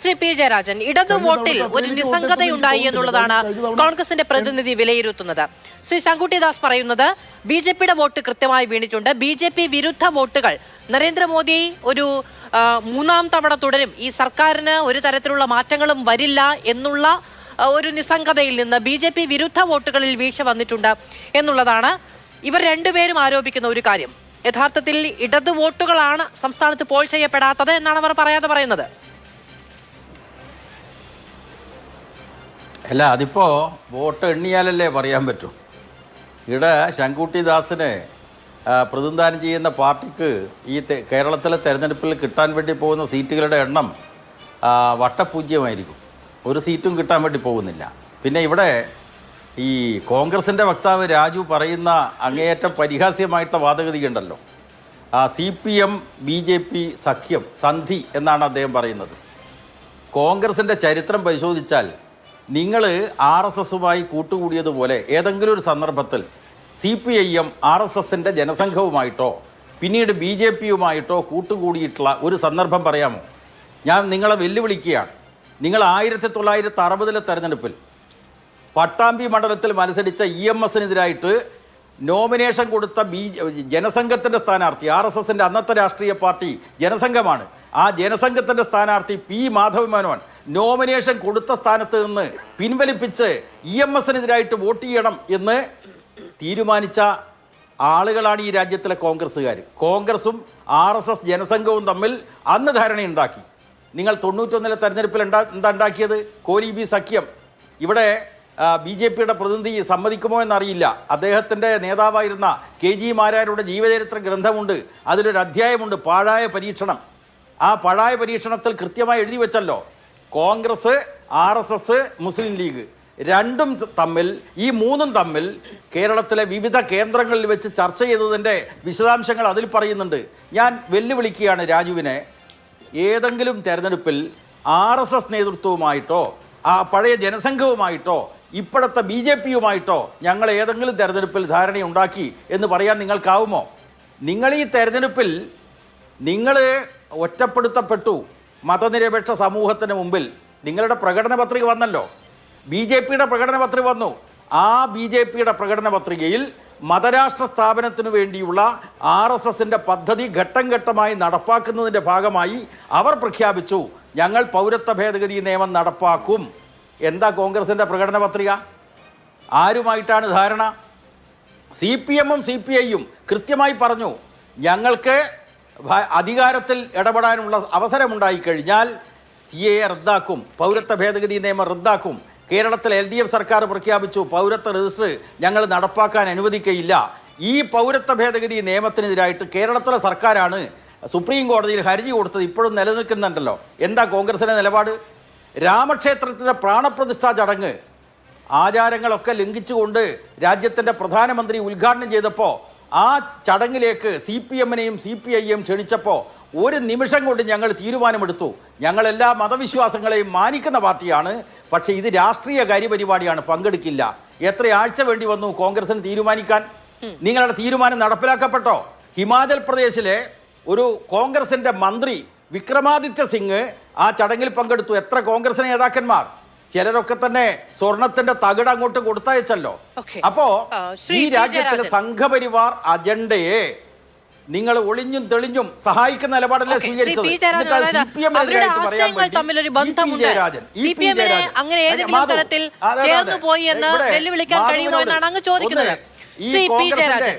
Shri P Jayarajan ഇടതു വോട്ടിൽ ഒരു നിസ്സംഗതയുണ്ടായി എന്നുള്ളതാണ് കോൺഗ്രസിന്റെ പ്രതിനിധി വിലയിരുത്തുന്നത്. ശ്രീ ശങ്കുട്ടിദാസ് പറയുന്നത് ബി ജെ പിയുടെ വോട്ട് കൃത്യമായി വീണിട്ടുണ്ട്. ബി ജെ പി വിരുദ്ധ വോട്ടുകൾ. നരേന്ദ്രമോദി ഒരു മൂന്നാം തവണ തുടരും. ഈ സർക്കാരിന് ഒരു തരത്തിലുള്ള മാറ്റങ്ങളും വരില്ല എന്നുള്ള ഒരു നിസ്സംഗതയിൽ നിന്ന് ബി ജെ പി വിരുദ്ധ വോട്ടുകളിൽ വീഴ്ച വന്നിട്ടുണ്ട് എന്നുള്ളതാണ് ഇവർ രണ്ടുപേരും ആരോപിക്കുന്ന ഒരു കാര്യം. യഥാർത്ഥത്തിൽ ഇടതു വോട്ടുകളാണ് സംസ്ഥാനത്ത് പോൾ ചെയ്യപ്പെടാത്തത് എന്നാണ് അവർ പറയാതെ പറയുന്നത്. അല്ല അതിപ്പോ വോട്ട് എണ്ണിയാലല്ലേ പറയാൻ പറ്റൂ. ഇവിടെ ശങ്കുട്ടി ദാസിനെ പ്രതിനിധാനം ചെയ്യുന്ന പാർട്ടിക്ക് ഈ കേരളത്തിലെ തെരഞ്ഞെടുപ്പിൽ കിട്ടാൻ വേണ്ടി പോകുന്ന സീറ്റുകളുടെ എണ്ണം വട്ടപൂജ്യമായിരിക്കും. ഒരു സീറ്റും കിട്ടാൻ വേണ്ടി പോകുന്നില്ല. പിന്നെ ഇവിടെ ഈ കോൺഗ്രസിന്റെ വക്താവ് രാജു പറയുന്ന അങ്ങേയറ്റം പരിഹാസ്യമായിട്ടുള്ള വാദഗതി ഉണ്ടല്ലോ. C P M B J P സഖ്യം സന്ധി എന്നാണ് അദ്ദേഹം പറയുന്നത്. കോൺഗ്രസിന്റെ ചരിത്രം പരിശോധിച്ചാൽ നിങ്ങൾ ആർ എസ് എസുമായി കൂട്ടുകൂടിയതുപോലെ ഏതെങ്കിലും ഒരു സന്ദർഭത്തിൽ C P I M R S എസിന്റെ ജനസംഘവുമായിട്ടോ പിന്നീട് ബി ജെ പിയുമായിട്ടോ കൂട്ടുകൂടിയിട്ടുള്ള ഒരു സന്ദർഭം പറയാമോ? ഞാൻ നിങ്ങളെ വെല്ലുവിളിക്കുകയാണ്. നിങ്ങൾ ആയിരത്തി തൊള്ളായിരത്തി അറുപതിലെ തെരഞ്ഞെടുപ്പിൽ പട്ടാമ്പി മണ്ഡലത്തിൽ മത്സരിച്ച ഇ എം എസിനെതിരായിട്ട് നോമിനേഷൻ കൊടുത്ത ബി ജനസംഘത്തിന്റെ സ്ഥാനാർത്ഥി ആർ എസ് എസിന്റെ അന്നത്തെ രാഷ്ട്രീയ പാർട്ടി ജനസംഘമാണ്. ആ ജനസംഘത്തിന്റെ സ്ഥാനാർത്ഥി പി മാധവമേനോൻ നോമിനേഷൻ കൊടുത്ത സ്ഥാനത്ത് നിന്ന് പിൻവലിപ്പിച്ച് ഇ എം എസിനെതിരായിട്ട് വോട്ട് ചെയ്യണം എന്ന് തീരുമാനിച്ച ആളുകളാണ് ഈ രാജ്യത്തിലെ കോൺഗ്രസ്സുകാർ. കോൺഗ്രസും ആർ എസ് എസ് ജനസംഘവും തമ്മിൽ അന്ന് ധാരണയുണ്ടാക്കി. നിങ്ങൾ തൊണ്ണൂറ്റൊന്നിലെ തെരഞ്ഞെടുപ്പിൽ ഉണ്ടാ എന്താ ഉണ്ടാക്കിയത്? കോലി ബി സഖ്യം. ഇവിടെ ബി ജെ പിയുടെ പ്രതിനിധി സമ്മതിക്കുമോ എന്നറിയില്ല. അദ്ദേഹത്തിന്റെ നേതാവായിരുന്ന കെ ജി മാരാരുടെ ജീവചരിത്ര ഗ്രന്ഥമുണ്ട്. അതിലൊരു അധ്യായമുണ്ട് പാഴായ പരീക്ഷണം. ആ പാഴായ പരീക്ഷണത്തിൽ കൃത്യമായി എഴുതി വെച്ചല്ലോ. Congress R S S Muslim League രണ്ടും തമ്മിൽ ഈ മൂന്നും തമ്മിൽ കേരളത്തിലെ വിവിധ കേന്ദ്രങ്ങളിൽ വെച്ച് ചർച്ച ചെയ്തതിന്റെ വിശദാംശങ്ങൾ അതിൽ പറയുന്നുണ്ട്. ഞാൻ വെല്ലുവിളിക്കുകയാണ് രാജുവിനെ. ഏതെങ്കിലും തെരഞ്ഞെടുപ്പിൽ ആർ എസ് എസ് നേതൃത്വവുമായിട്ടോ ആ പഴയ ജനസംഘവുമായിട്ടോ ഇപ്പോഴത്തെ ബി ജെ പിയുമായിട്ടോ ഞങ്ങൾ ഏതെങ്കിലും തെരഞ്ഞെടുപ്പിൽ ധാരണയുണ്ടാക്കി എന്ന് പറയാൻ നിങ്ങൾക്കാവുമോ? നിങ്ങൾ ഈ തെരഞ്ഞെടുപ്പിൽ നിങ്ങൾ ഒറ്റപ്പെടുത്തപ്പെട്ടു. മതനിരപേക്ഷ സമൂഹത്തിന് മുമ്പിൽ നിങ്ങളുടെ പ്രകടന പത്രിക വന്നല്ലോ. ബി ജെ പിയുടെ പ്രകടന പത്രിക വന്നു. ആ ബി ജെ പിയുടെ പ്രകടന പത്രികയിൽ മതരാഷ്ട്ര സ്ഥാപനത്തിനു വേണ്ടിയുള്ള ആർ എസ് എസിന്റെ പദ്ധതി ഘട്ടം ഘട്ടമായി നടപ്പാക്കുന്നതിന്റെ ഭാഗമായി അവർ പ്രഖ്യാപിച്ചു ഞങ്ങൾ പൗരത്വ ഭേദഗതി നിയമം നടപ്പാക്കും. എന്താ കോൺഗ്രസിന്റെ പ്രകടന പത്രിക? ആരുമായിട്ടാണ് ധാരണ? സി പി എമ്മും സി പി ഐയും കൃത്യമായി പറഞ്ഞു ഞങ്ങൾക്ക് അധികാരത്തിൽ ഇടപെടാനുള്ള അവസരമുണ്ടായി കഴിഞ്ഞാൽ സി എ റദ്ദാക്കും പൗരത്വ ഭേദഗതി നിയമം റദ്ദാക്കും. കേരളത്തിൽ എൽ ഡി എഫ് സർക്കാർ പ്രഖ്യാപിച്ചു പൗരത്വ രജിസ്റ്റർ ഞങ്ങൾ നടപ്പാക്കാൻ അനുവദിക്കയില്ല. ഈ പൗരത്വ ഭേദഗതി നിയമത്തിനെതിരായിട്ട് കേരളത്തിലെ സർക്കാരാണ് സുപ്രീം കോടതിയിൽ ഹർജി കൊടുത്തത് ഇപ്പോഴും നിലനിൽക്കുന്നുണ്ടല്ലോ. എന്താ കോൺഗ്രസിന്റെ നിലപാട്? രാമക്ഷേത്രത്തിന്റെ പ്രാണപ്രതിഷ്ഠാ ചടങ്ങ് ആചാരങ്ങളൊക്കെ ലംഘിച്ചുകൊണ്ട് രാജ്യത്തിന്റെ പ്രധാനമന്ത്രി ഉദ്ഘാടനം ചെയ്തപ്പോൾ ആ ചടങ്ങിലേക്ക് സി പി എമ്മിനെയും സി പി ഐയും ക്ഷണിച്ചപ്പോൾ ഒരു നിമിഷം കൊണ്ട് ഞങ്ങൾ തീരുമാനമെടുത്തു. ഞങ്ങളെല്ലാ മതവിശ്വാസങ്ങളെയും മാനിക്കുന്ന പാർട്ടിയാണ്. പക്ഷേ ഇത് രാഷ്ട്രീയ കാര്യപരിപാടിയാണ് പങ്കെടുക്കില്ല. എത്ര ആഴ്ച വേണ്ടി വന്നു കോൺഗ്രസിന് തീരുമാനിക്കാൻ? നിങ്ങളുടെ തീരുമാനം നടപ്പിലാക്കപ്പെട്ടോ? ഹിമാചൽ പ്രദേശിലെ ഒരു കോൺഗ്രസിന്റെ മന്ത്രി വിക്രമാദിത്യ സിംഗ് ആ ചടങ്ങിൽ പങ്കെടുത്തു. എത്ര കോൺഗ്രസ് നേതാക്കന്മാർ? ചിലരൊക്കെ തന്നെ സ്വർണത്തിന്റെ തകിട് അങ്ങോട്ട് കൊടുത്തയച്ചല്ലോ. അപ്പോ ഈ. രാജ്യത്തിലെ. സംഘപരിവാർ അജണ്ടയെ നിങ്ങൾ ഒളിഞ്ഞും തെളിഞ്ഞും സഹായിക്കുന്ന നിലപാടല്ലേ സ്വീകരിച്ചത്? ഒറ്റ കാര്യം ശ്രീ പി ജയരാജൻ.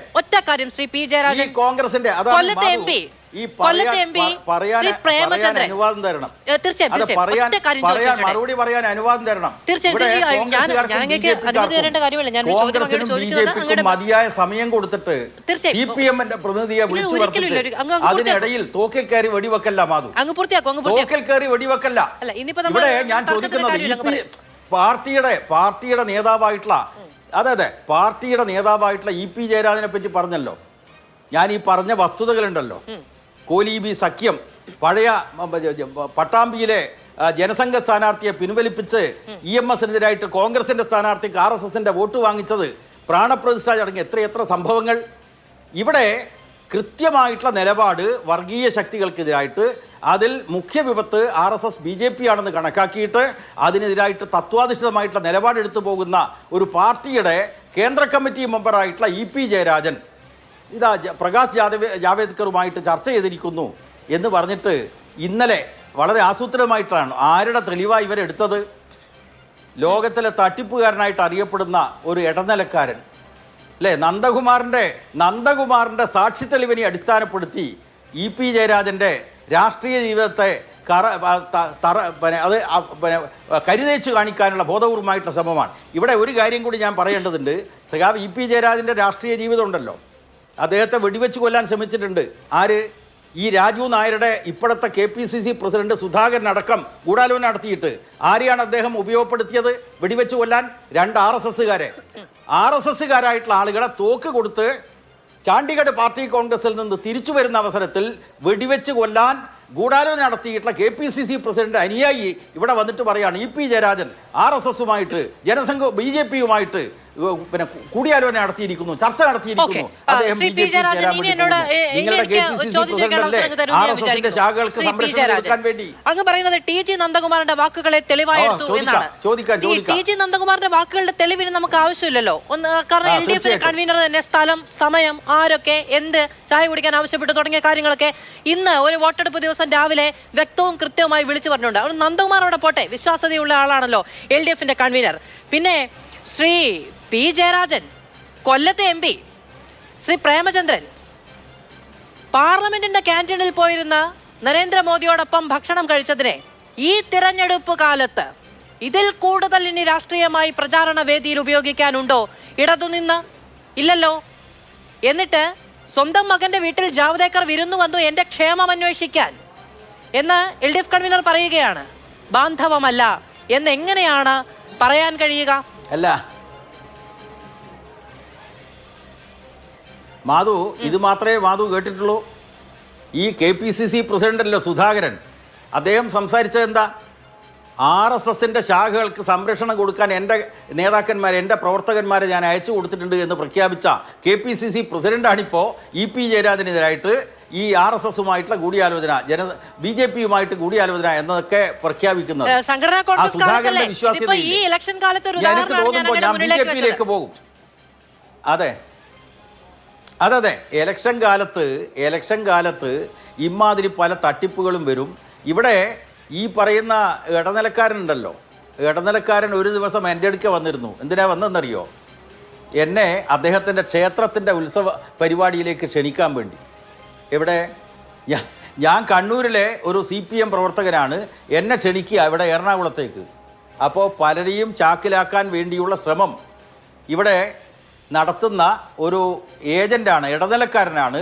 കോൺഗ്രസിന്റെ കൊല്ലത്തെ എം പി ഈ പറയാൻ- പ്രേമചന്ദ്രൻ. അനുവാദം തരണം. തീർച്ചയായും മറുപടി പറയാൻ അനുവാദം തരണം. തീർച്ചയായും, മതിയായ സമയം കൊടുത്തിട്ട്. സി പി എമ്മിന്റെ പ്രതിനിധിയെ വിളിച്ചു അതിനിടയിൽ തോക്കിൽ കയറി വെടിവെക്കല്ല മാധു. തോക്കിൽ കയറി വെടിവെക്കല്ല. ഇവിടെ ഞാൻ ചോദിക്കുന്നത് പാർട്ടിയുടെ പാർട്ടിയുടെ നേതാവായിട്ടുള്ള അതെ അതെ പാർട്ടിയുടെ നേതാവായിട്ടുള്ള ഇ പി ജയരാജനെ പറ്റി പറഞ്ഞല്ലോ. ഞാൻ ഈ പറഞ്ഞ വസ്തുതകളുണ്ടല്ലോ. കോലീബി സഖ്യം പഴയ പട്ടാമ്പിയിലെ ജനസംഘ സ്ഥാനാർത്ഥിയെ പിൻവലിപ്പിച്ച് ഇ എം എസിനെതിരായിട്ട് കോൺഗ്രസിന്റെ സ്ഥാനാർത്ഥിക്ക് ആർ എസ് എസിന്റെ വോട്ട് വാങ്ങിച്ചത് പ്രാണപ്രതിഷ്ഠ ചടങ്ങ് എത്രയെത്ര സംഭവങ്ങൾ? ഇവിടെ കൃത്യമായിട്ടുള്ള നിലപാട് വർഗീയ ശക്തികൾക്കെതിരായിട്ട് അതിൽ മുഖ്യ വിപത്ത് R S S B J P ആണെന്ന് കണക്കാക്കിയിട്ട് അതിനെതിരായിട്ട് തത്വാധിഷ്ഠിതമായിട്ടുള്ള നിലപാടെടുത്തു പോകുന്ന ഒരു പാർട്ടിയുടെ കേന്ദ്ര കമ്മിറ്റി മെമ്പറായിട്ടുള്ള ഇ പി ജയരാജൻ ഇതാ പ്രകാശ് ജാദവ് ജാവേദ്കറുമായിട്ട് ചർച്ച ചെയ്തിരിക്കുന്നു എന്ന് പറഞ്ഞിട്ട് ഇന്നലെ വളരെ ആസൂത്രിതമായിട്ടാണ് ആരുടെ തെളിവായി ഇവരെടുത്തത് ലോകത്തിലെ തട്ടിപ്പുകാരനായിട്ട് അറിയപ്പെടുന്ന ഒരു ഇടനിലക്കാരൻ അല്ലേ നന്ദകുമാറിന്റെ നന്ദകുമാറിന്റെ സാക്ഷി തെളിവിനെ അടിസ്ഥാനപ്പെടുത്തി ഇ പി ജയരാജന്റെ രാഷ്ട്രീയ ജീവിതത്തെ കറ തറ പിന്നെ അത് പിന്നെ കരുതേച്ച് കാണിക്കാനുള്ള ബോധപൂർവമായിട്ടുള്ള ശ്രമമാണ്. ഇവിടെ ഒരു കാര്യം കൂടി ഞാൻ പറയേണ്ടതുണ്ട്. സഖാവ് ഇ പി ജയരാജന്റെ രാഷ്ട്രീയ ജീവിതം ഉണ്ടല്ലോ. അദ്ദേഹത്തെ വെടിവെച്ച് കൊല്ലാൻ ശ്രമിച്ചിട്ടുണ്ട്. ആര്? ഈ രാജു നായരുടെ ഇപ്പോഴത്തെ K P C C president Sudhakaran അടക്കം ഗൂഢാലോചന നടത്തിയിട്ട് ആരെയാണ് അദ്ദേഹം ഉപയോഗപ്പെടുത്തിയത്? വെടിവെച്ച് കൊല്ലാൻ രണ്ട് ആർ എസ് എസ്സുകാരെ. ആർ എസ് എസ്സുകാരായിട്ടുള്ള ആളുകളെ തോക്ക് കൊടുത്ത് ചാണ്ടിഗഡ് പാർട്ടി കോൺഗ്രസിൽ നിന്ന് തിരിച്ചു വരുന്ന അവസരത്തിൽ വെടിവെച്ച് കൊല്ലാൻ ഗൂഢാലോചന നടത്തിയിട്ടുള്ള K P C C president അനുയായി ഇവിടെ വന്നിട്ട് പറയാണ് E P Jayarajan R S എസുമായിട്ട് Jana Sangh B J പിയുമായിട്ട് പിന്നെ കൂടിയാലോചന നടത്തിയിരിക്കുന്നു ചർച്ച നടത്തിയിരിക്കുന്നു. അങ്ങ് പറയുന്നത് ടി ജി നന്ദകുമാറിന്റെ വാക്കുകളെ തെളിവായെടുത്തു എന്നാണ്. ടി ജി നന്ദകുമാറിന്റെ വാക്കുകളുടെ തെളിവിന് നമുക്ക് ആവശ്യമില്ലല്ലോ. ഒന്ന് കാരണം എൽ ഡി എഫിന്റെ കൺവീനർ തന്നെ സ്ഥലം സമയം ആരൊക്കെ എന്ത് ചായ കുടിക്കാൻ ആവശ്യപ്പെട്ടു തുടങ്ങിയ കാര്യങ്ങളൊക്കെ ഇന്ന് ഒരു വോട്ടെടുപ്പ് ദിവസം രാവിലെ വ്യക്തവും കൃത്യവുമായി വിളിച്ചു പറഞ്ഞിട്ടുണ്ട്. നന്ദകുമാർ അവിടെ പോട്ടെ വിശ്വാസതയുള്ള ആളാണല്ലോ എൽ ഡി എഫിന്റെ കൺവീനർ പിന്നെ ശ്രീ പി ജയരാജൻ കൊല്ലത്തെ എം പി ശ്രീ പ്രേമചന്ദ്രൻ. പാർലമെന്റിന്റെ ക്യാന്റീനിൽ പോയിരുന്ന നരേന്ദ്രമോദിയോടൊപ്പം ഭക്ഷണം കഴിച്ചതിനെ ഈ തിരഞ്ഞെടുപ്പ് കാലത്ത് ഇതിൽ കൂടുതൽ ഇനി രാഷ്ട്രീയമായി പ്രചാരണ വേദിയിൽ ഉപയോഗിക്കാനുണ്ടോ ഇടതുനിന്ന് ഇല്ലല്ലോ. എന്നിട്ട് സ്വന്തം മകന്റെ വീട്ടിൽ ജാവദേക്കർ വിരുന്നു വന്നു എന്റെ ക്ഷേമം അന്വേഷിക്കാൻ എന്ന് എൽ ഡി എഫ് കൺവീനർ പറയുകയാണ്. ബാന്ധവമല്ല എന്നെങ്ങനെയാണ് പറയാൻ കഴിയുക? അല്ല. മാധു ഇത് മാത്രമേ മാധു കേട്ടിട്ടുള്ളൂ. ഈ കെ പി സി സി പ്രസിഡന്റല്ലോ സുധാകരൻ? അദ്ദേഹം സംസാരിച്ചത് എന്താ? ആർ എസ് എസിന്റെ ശാഖകൾക്ക് സംരക്ഷണം കൊടുക്കാൻ എന്റെ നേതാക്കന്മാരെ എന്റെ പ്രവർത്തകന്മാരെ ഞാൻ അയച്ചു കൊടുത്തിട്ടുണ്ട് എന്ന് പ്രഖ്യാപിച്ച കെ പി സി സി പ്രസിഡന്റാണിപ്പോൾ ഇ പി ജയരാജനെതിരായിട്ട് ഈ ആർ എസ് എസുമായിട്ടുള്ള കൂടിയാലോചന ജന ബി ജെ പിയുമായിട്ട് കൂടിയാലോചന എന്നതൊക്കെ പ്രഖ്യാപിക്കുന്നത്. സുധാകരന്റെ വിശ്വാസ്യത എനിക്ക് തോന്നുമ്പോൾ ഞാൻ ബി ജെ പിയിലേക്ക് പോകും. അതെ. അതെ അതെ എലക്ഷൻ കാലത്ത് എലക്ഷൻ കാലത്ത് ഇമാതിരി പല തട്ടിപ്പുകളും വരും. ഇവിടെ ഈ പറയുന്ന ഇടനിലക്കാരനുണ്ടല്ലോ. ഇടനിലക്കാരൻ ഒരു ദിവസം എന്റെ അടുക്ക വന്നിരുന്നു. എന്തിനാ വന്നതെന്നറിയോ? എന്നെ അദ്ദേഹത്തിന്റെ ക്ഷേത്രത്തിന്റെ ഉത്സവ പരിപാടിയിലേക്ക് ക്ഷണിക്കാൻ വേണ്ടി. ഞാൻ ഞാൻ കണ്ണൂരിലെ ഒരു സി പി എം പ്രവർത്തകനാണ്. എന്നെ ക്ഷണിക്കുക ഇവിടെ എറണാകുളത്തേക്ക്. അപ്പോൾ പലരെയും ചാക്കിലാക്കാൻ വേണ്ടിയുള്ള ശ്രമം ഇവിടെ നടത്തുന്ന ഒരു ഏജന്റാണ് ഇടനിലക്കാരനാണ്.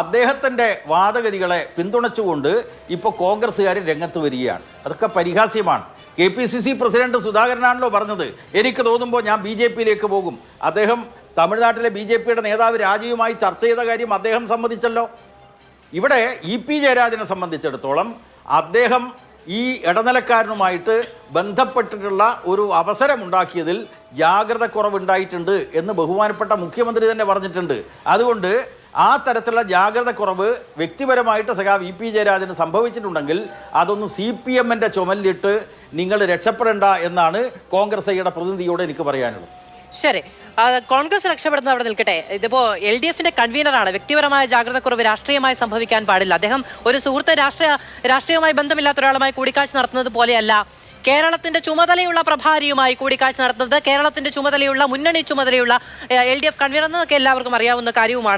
അദ്ദേഹത്തിന്റെ വാദഗതികളെ പിന്തുണച്ചുകൊണ്ട് ഇപ്പോൾ കോൺഗ്രസ്സുകാർ രംഗത്ത് വരികയാണ്. അതൊക്കെ പരിഹാസ്യമാണ്. K P C C president സുധാകരനാണല്ലോ പറഞ്ഞത്. എനിക്ക് തോന്നുമ്പോൾ ഞാൻ ബി ജെ പിയിലേക്ക് പോകും. അദ്ദേഹം തമിഴ്നാട്ടിലെ ബി ജെ പിയുടെ നേതാവ് രാജീവുമായി ചർച്ച ചെയ്ത കാര്യം അദ്ദേഹം സമ്മതിച്ചല്ലോ. ഇവിടെ ഇ പി ജയരാജനെ സംബന്ധിച്ചിടത്തോളം അദ്ദേഹം ഈ ഇടനിലക്കാരനുമായിട്ട് ബന്ധപ്പെട്ടിട്ടുള്ള ഒരു അവസരമുണ്ടാക്കിയതിൽ ജാഗ്രത കുറവുണ്ടായിട്ടുണ്ട് എന്ന് ബഹുമാനപ്പെട്ട മുഖ്യമന്ത്രി തന്നെ പറഞ്ഞിട്ടുണ്ട്. അതുകൊണ്ട് ആ തരത്തിലുള്ള ജാഗ്രത കുറവ് വ്യക്തിപരമായിട്ട് സഖാവ് ഇ പി ജയരാജന് സംഭവിച്ചിട്ടുണ്ടെങ്കിൽ അതൊന്നും സി പി എമ്മിന്റെ ചുമലിലിട്ട് നിങ്ങൾ രക്ഷപ്പെടേണ്ട എന്നാണ് കോൺഗ്രസ് ഐയുടെ പ്രതിനിധിയോട് എനിക്ക് പറയാനുള്ളത്. ശരി. കോൺഗ്രസ് രക്ഷപ്പെടുന്നത് അവിടെ നിൽക്കട്ടെ. ഇതിപ്പോ എൽ ഡി എഫിന്റെ കൺവീനറാണ് വ്യക്തിപരമായ ജാഗ്രതക്കുറവ് രാഷ്ട്രീയമായി സംഭവിക്കാൻ പാടില്ല. അദ്ദേഹം ഒരു സുഹൃത്ത് രാഷ്ട്രീയ രാഷ്ട്രീയവുമായി ബന്ധമില്ലാത്ത ഒരാളുമായി കൂടിക്കാഴ്ച നടത്തുന്നത് പോലെയല്ല. കേരളത്തിന്റെ ചുമതലയുള്ള പ്രഭാരിയുമായി കൂടിക്കാഴ്ച നടത്തുന്നത് കേരളത്തിന്റെ ചുമതലയുള്ള മുന്നണി ചുമതലയുള്ള എൽ ഡി എഫ് കൺവീനർ എന്നൊക്കെ എല്ലാവർക്കും അറിയാവുന്ന കാര്യവുമാണ്.